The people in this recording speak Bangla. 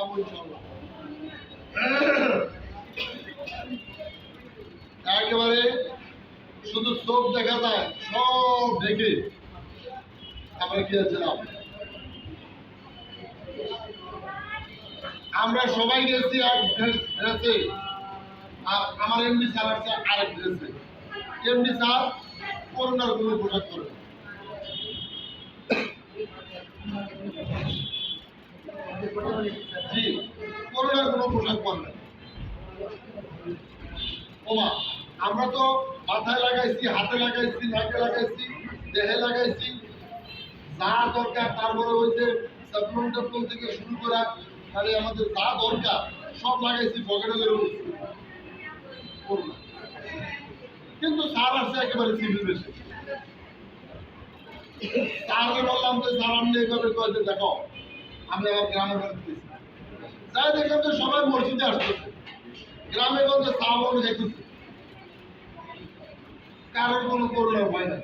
ইনশাল্লাহ একেবারে শুধু চোখ দেখা যায়, সব দেখে আমরা গিয়েছিলাম আমরা সবাই গেছি এক ড্রেসে আর আমার এমডি স্যার আছে আরেক ড্রেসে। এমডি স্যার করোনার কোনো পোশাক করে জি করোনার কোনো পোশাক ওমা, আমরা তো মাথায় লাগাইছি, হাতে লাগাইছি, নাকে লাগাইছি, দেহে লাগাইছি। যা দরকার তারপরে ওই যে সাপ্লন টাপ্লন থেকে শুরু করা খালি আমাদের যা দরকার, সব লাগাইছি, পকেটে কিন্তু স্যার আসছে একেবারে সিভিল বেশি। স্যারকে বললাম যে, স্যার, আপনি এইভাবে দেখো আমি আমার গ্রামে বাড়িতে তাই দেখলাম সবাই মসজিদে আসতেছে। গ্রামে গঞ্জে চা কারোর কোনো করোনা হয় না।